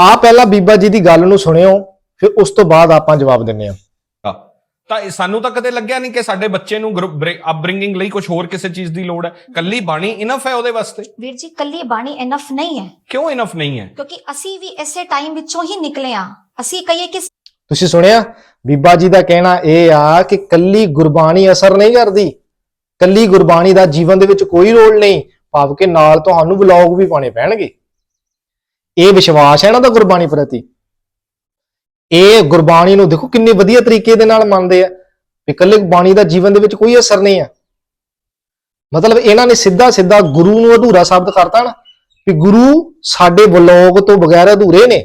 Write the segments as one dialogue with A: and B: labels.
A: ਆ ਪਹਿਲਾਂ ਬੀਬਾ ਜੀ ਦੀ ਗੱਲ ਨੂੰ ਸੁਣਿਓ ਫਿਰ ਉਸ ਤੋਂ ਬਾਅਦ ਆਪਾਂ ਜਵਾਬ ਦਿੰਨੇ ਆ।
B: ਤਾਂ ਸਾਨੂੰ ਤਾਂ ਕਦੇ ਲੱਗਿਆ ਨਹੀਂ ਕਿ ਸਾਡੇ ਬੱਚੇ ਨੂੰ ਅਪਬ੍ਰਿੰਗਿੰਗ ਲਈ ਕੁਝ ਹੋਰ ਕਿਸੇ ਚੀਜ਼ ਦੀ ਲੋੜ ਹੈ। ਕੱਲੀ ਬਾਣੀ ਇਨਫ ਹੈ ਉਹਦੇ ਵਾਸਤੇ?
C: ਵੀਰ ਜੀ ਕੱਲੀ ਬਾਣੀ ਇਨਫ ਨਹੀਂ ਹੈ।
B: ਕਿਉਂ ਇਨਫ ਨਹੀਂ ਹੈ?
C: ਕਿਉਂਕਿ ਅਸੀਂ ਵੀ ਇਸੇ ਟਾਈਮ ਵਿੱਚੋਂ ਹੀ ਨਿਕਲੇ ਆ ਅਸੀਂ ਕਹੀਏ ਕਿ
A: ਤੁਸੀਂ ਸੁਣਿਆ? ਬੀਬਾ ਜੀ ਦਾ ਕਹਿਣਾ ਇਹ ਆ ਕਿ ਕੱਲੀ ਗੁਰਬਾਣੀ ਅਸਰ ਨਹੀਂ ਕਰਦੀ। ਕੱਲੀ ਗੁਰਬਾਣੀ ਦਾ ਜੀਵਨ ਦੇ ਵਿੱਚ ਕੋਈ ਰੋਲ ਨਹੀਂ। ਭਾਵ ਕਿ ਨਾਲ ਤੁਹਾਨੂੰ ਵਲੌਗ ਵੀ ਪਾਣੇ ਪੈਣਗੇ। ਇਹ ਵਿਸ਼ਵਾਸ ਹੈ ਇਹਨਾਂ ਦਾ ਗੁਰਬਾਣੀ ਪ੍ਰਤੀ। ਇਹ ਗੁਰਬਾਣੀ ਨੂੰ ਦੇਖੋ ਕਿੰਨੇ ਵਧੀਆ ਤਰੀਕੇ ਦੇ ਨਾਲ ਮੰਨਦੇ ਆ ਵੀ ਇਕੱਲੇ ਬਾਣੀ ਦਾ ਜੀਵਨ ਦੇ ਵਿੱਚ ਕੋਈ ਅਸਰ ਨਹੀਂ ਆ। ਮਤਲਬ ਇਹਨਾਂ ਨੇ ਸਿੱਧਾ ਸਿੱਧਾ ਗੁਰੂ ਨੂੰ ਅਧੂਰਾ ਸਾਬਤ ਕਰਤਾ ਨਾ ਵੀ ਗੁਰੂ ਸਾਡੇ ਵਲੌਗ ਤੋਂ ਬਗੈਰ ਅਧੂਰੇ ਨੇ।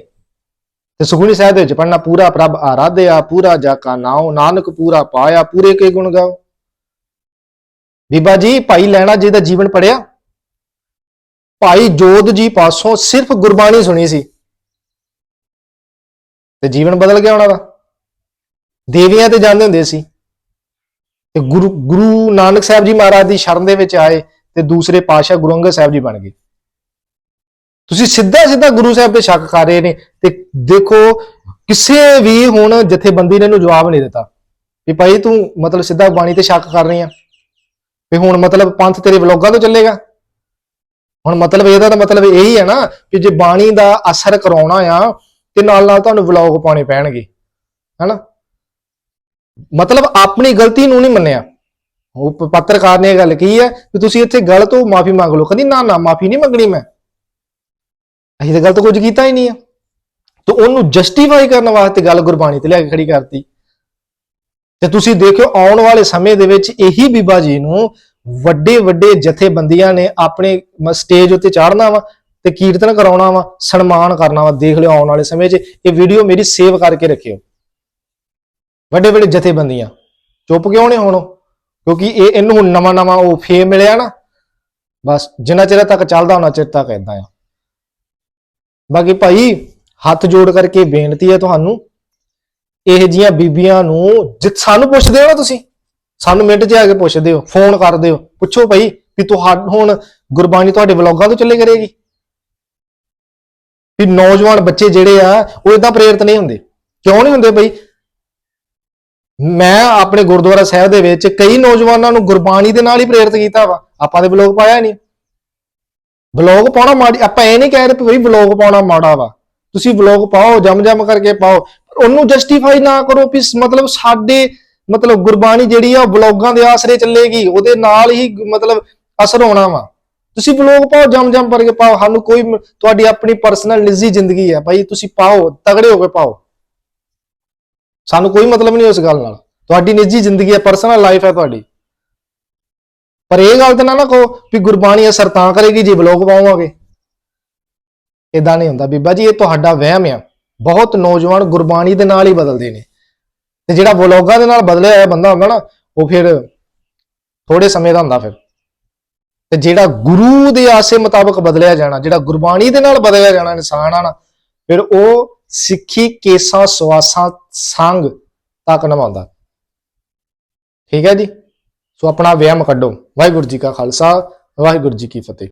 A: ਤੇ ਸੁਖਮਨੀ ਸਾਹਿਬ ਦੇ ਵਿੱਚ ਪੜਨਾ ਪੂਰਾ ਪ੍ਰਭ ਆਰਾਧਿਆ, ਪੂਰਾ ਜਾ ਕਾ ਨਾਉ, ਨਾਨਕ ਪੂਰਾ ਪਾਇਆ, ਪੂਰੇ ਕੇ ਗੁਣ ਗਾਓ। ਬੀਬਾ ਜੀ, ਭਾਈ ਲੈਣਾ ਜੀ ਦਾ ਜੀਵਨ ਪੜਿਆ ਭਾਈ ਜੋਧ ਜੀ ਪਾਸੋਂ ਸਿਰਫ ਗੁਰਬਾਣੀ ਸੁਣੀ ਸੀ। ਤੇ ਜੀਵਨ ਬਦਲ ਗਿਆ ਉਹਨਾਂ ਦਾ। ਦੇਵੀਆਂ ਤੇ ਜਾਂਦੇ ਹੁੰਦੇ ਸੀ। ਤੇ ਗੁਰੂ ਗੁਰੂ ਨਾਨਕ ਸਾਹਿਬ ਜੀ ਮਹਾਰਾਜ ਦੀ ਸ਼ਰਨ ਦੇ ਵਿੱਚ ਆਏ ਤੇ ਦੂਸਰੇ ਪਾਤਸ਼ਾਹ ਗੁਰੂ ਅੰਗਦ ਸਾਹਿਬ ਜੀ ਬਣ ਗਏ। ਤੁਸੀਂ ਸਿੱਧਾ ਸਿੱਧਾ ਗੁਰੂ ਸਾਹਿਬ ਤੇ ਸ਼ੱਕ ਕਰ ਰਹੇ ਨੇ ਤੇ ਦੇਖੋ, ਕਿਸੇ ਵੀ ਹੁਣ ਜਥੇਬੰਦੀ ਨੇ ਇਹਨੂੰ ਜਵਾਬ ਨਹੀਂ ਦਿੱਤਾ। ਵੀ ਭਾਈ ਤੂੰ ਮਤਲਬ ਸਿੱਧਾ ਬਾਣੀ ਤੇ ਸ਼ੱਕ ਕਰ ਰਹੀ ਆ। ਵੀ ਹੁਣ ਮਤਲਬ ਪੰਥ ਤੇਰੇ ਵਲੋਗਾਂ ਤੋਂ ਚੱਲੇਗਾ। ਹੁਣ ਮਤਲਬ ਇਹਦਾ ਤਾਂ ਮਤਲਬ ਇਹੀ ਹੈ ਨਾ ਕਿ ਜੇ ਬਾਣੀ ਦਾ ਅਸਰ ਕਰਾਉਣਾ ਆ, ਤੇ ਨਾਲ ਨਾਲ ਤੁਹਾਨੂੰ ਵਲੌਗ ਪਾਉਣੇ ਪੈਣਗੇ, ਹੈਨਾ? ਮਤਲਬ ਆਪਣੀ ਗਲਤੀ ਨੂੰ ਨਹੀਂ ਮੰਨਿਆ। ਉਹ ਪੱਤਰਕਾਰ ਨੇ ਇਹ ਗੱਲ ਕਹੀ ਹੈ ਕਿ ਤੁਸੀਂ ਇੱਥੇ ਗਲਤ ਹੋ ਮਾਫੀ ਮੰਗ ਲਓ। ਕਹਿੰਦੀ, ਨਾ ਨਾ, ਮਾਫੀ ਨਹੀਂ ਮੰਗਣੀ ਮੈਂ। ਅਸੀਂ ਤਾਂ ਗਲਤ ਕੁਝ ਕੀਤਾ ਹੀ ਨਹੀਂ ਆ। ਤੇ ਉਹਨੂੰ ਜਸਟੀਫਾਈ ਕਰਨ ਵਾਸਤੇ ਗੱਲ ਗੁਰਬਾਣੀ ਤੇ ਲਿਆ ਕੇ ਖੜੀ ਕਰਤੀ। ਤੇ ਤੁਸੀਂ ਦੇਖਿਓ, ਆਉਣ ਵਾਲੇ ਸਮੇਂ ਦੇ ਵਿੱਚ ਇਹੀ ਬੀਬਾ ਜੀ ਨੂੰ ਵੱਡੇ ਵੱਡੇ ਜਥੇਬੰਦੀਆਂ ਨੇ ਆਪਣੇ ਸਟੇਜ ਉੱਤੇ ਚਾੜਨਾ ਵਾ ਤੇ ਕੀਰਤਨ ਕਰਾਉਣਾ ਵਾ, ਸਨਮਾਨ ਕਰਨਾ ਵਾ, ਦੇਖ ਲਿਓ ਆਉਣ ਵਾਲੇ ਸਮੇਂ 'ਚ। ਇਹ ਵੀਡੀਓ ਮੇਰੀ ਸੇਵ ਕਰਕੇ ਰੱਖਿਓ। ਵੱਡੇ ਵੱਡੇ ਜਥੇਬੰਦੀਆਂ, ਚੁੱਪ ਕਿਉਂ ਨੇ ਹੁਣ ਉਹ? ਕਿਉਂਕਿ ਇਹ ਇਹਨੂੰ ਹੁਣ ਨਵਾਂ ਨਵਾਂ ਉਹ ਫੇਮ ਮਿਲਿਆ ਨਾ। ਬਸ, ਜਿੰਨਾ ਚਿਰ ਤੱਕ ਚੱਲਦਾ, ਉਹਨਾਂ ਚਿਰ ਤੱਕ ਇਦਾਂ ਆ। ਬਾਕੀ ਭਾਈ, ਹੱਥ ਜੋੜ ਕਰਕੇ ਬੇਨਤੀ ਹੈ ਤੁਹਾਨੂੰ, ਇਹ ਜੀਆਂ ਬੀਬੀਆਂ ਨੂੰ ਜਿ ਸਾਨੂੰ ਪੁੱਛਦੇ ਹੋ ਨਾ ਤੁਸੀਂ। ਸਾਨੂੰ ਮਿੰਟ 'ਚ ਆ ਕੇ ਪੁੱਛਦੇ ਹੋ ਫੋਨ ਕਰਦੇ ਹੋ ਪੁੱਛੋ ਭਾਈ ਵੀ ਤੁਹਾ, ਹੁਣ ਗੁਰਬਾਣੀ ਤੁਹਾਡੇ ਵਲੌਗਾਂ ਤੋਂ ਚੱਲੇ ਕਰੇਗੀ? ਵੀ ਨੌਜਵਾਨ ਬੱਚੇ ਜਿਹੜੇ ਆ, ਉਹ ਇਦਾਂ ਪ੍ਰੇਰਿਤ ਨਹੀਂ ਹੁੰਦੇ। ਕਿਉਂ ਨਹੀਂ ਹੁੰਦੇ ਭਾਈ? ਮੈਂ ਆਪਣੇ ਗੁਰਦੁਆਰਾ ਸਾਹਿਬ ਦੇ ਵਿੱਚ ਕਈ ਨੌਜਵਾਨਾਂ ਨੂੰ ਗੁਰਬਾਣੀ ਦੇ ਨਾਲ ਹੀ ਪ੍ਰੇਰਿਤ ਕੀਤਾ ਵਾ। ਆਪਾਂ ਦੇ ਵਲੌਗ ਪਾਇਆ ਨਹੀਂ। ਵਲੌਗ ਪਾਉਣਾ ਮਾੜੀ, ਆਪਾਂ ਇਹ ਨਹੀਂ ਕਹਿ ਰਹੇ ਵੀ ਵਲੌਗ ਪਾਉਣਾ ਮਾੜਾ ਵਾ। ਤੁਸੀਂ ਵਲੌਗ ਪਾਓ ਜਮ ਜਮ ਕਰਕੇ ਪਾਓ। ਉਹਨੂੰ ਜਸਟੀਫਾਈ ਨਾ ਕਰੋ ਵੀ ਮਤਲਬ ਸਾਡੇ ਮਤਲਬ ਗੁਰਬਾਣੀ ਜਿਹੜੀ ਆ ਉਹ ਵਲੌਗਾਂ ਦੇ ਆਸਰੇ ਚੱਲੇਗੀ, ਉਹਦੇ ਨਾਲ ਹੀ ਮਤਲਬ ਅਸਰ ਹੋਣਾ ਵਾ। ਤੁਸੀਂ ਵਲੌਗ ਪਾਓ ਜਮ ਜਮ ਕੇ ਪਾਓ, ਸਾਨੂੰ ਕੋਈ ਤੁਹਾਡੀ ਆਪਣੀ ਪਰਸਨਲ ਨਿੱਜੀ ਜ਼ਿੰਦਗੀ ਹੈ ਭਾਈ, ਤੁਸੀਂ ਪਾਓ, ਤਗੜੇ ਹੋ ਕੇ ਪਾਓ। ਸਾਨੂੰ ਕੋਈ ਮਤਲਬ ਨਹੀਂ ਉਸ ਗੱਲ ਨਾਲ। ਤੁਹਾਡੀ ਨਿੱਜੀ ਜ਼ਿੰਦਗੀ ਹੈ ਪਰਸਨਲ ਲਾਈਫ ਹੈ ਤੁਹਾਡੀ। ਪਰ ਇਹ ਗੱਲ ਤਾਂ ਨਾ ਨਾ ਕਹੋ ਵੀ ਗੁਰਬਾਣੀ ਅਸਰ ਤਾਂ ਕਰੇਗੀ ਜੇ ਵਲੋਗ ਪਾਵਾਂਗੇ। ਇਦਾਂ ਨਹੀਂ ਹੁੰਦਾ ਬੀਬਾ ਜੀ, ਇਹ ਤੁਹਾਡਾ ਵਹਿਮ ਆ। ਬਹੁਤ ਨੌਜਵਾਨ ਗੁਰਬਾਣੀ ਦੇ ਨਾਲ ਹੀ ਬਦਲਦੇ ਨੇ। ਤੇ ਜਿਹੜਾ ਵਲੋਗਾਂ ਦੇ ਨਾਲ ਬਦਲਿਆ ਹੋਇਆ ਬੰਦਾ ਹੁੰਦਾ ਨਾ, ਉਹ ਫਿਰ ਥੋੜੇ ਸਮੇਂ ਦਾ ਹੁੰਦਾ ਫਿਰ। ਤੇ ਜਿਹੜਾ ਗੁਰੂ ਦੇ ਆਸੇ ਮੁਤਾਬਕ ਬਦਲਿਆ ਜਾਣਾ, ਜਿਹੜਾ ਗੁਰਬਾਣੀ ਦੇ ਨਾਲ ਬਦਲਿਆ ਜਾਣਾ ਇਨਸਾਨ ਆ ਨਾ, ਫਿਰ ਉਹ ਸਿੱਖੀ ਕੇਸਾਂ, ਸਵਾਸਾਂ, ਸੰਗ ਤੱਕ ਨਵਾਉਂਦਾ ਠੀਕ ਹੈ ਜੀ? ਸੋ ਆਪਣਾ ਵਹਿਮ ਕੱਢੋ। ਵਾਹਿਗੁਰੂ ਜੀ ਕਾ ਖਾਲਸਾ, ਵਾਹਿਗੁਰੂ ਜੀ ਕੀ ਫਤਿਹ।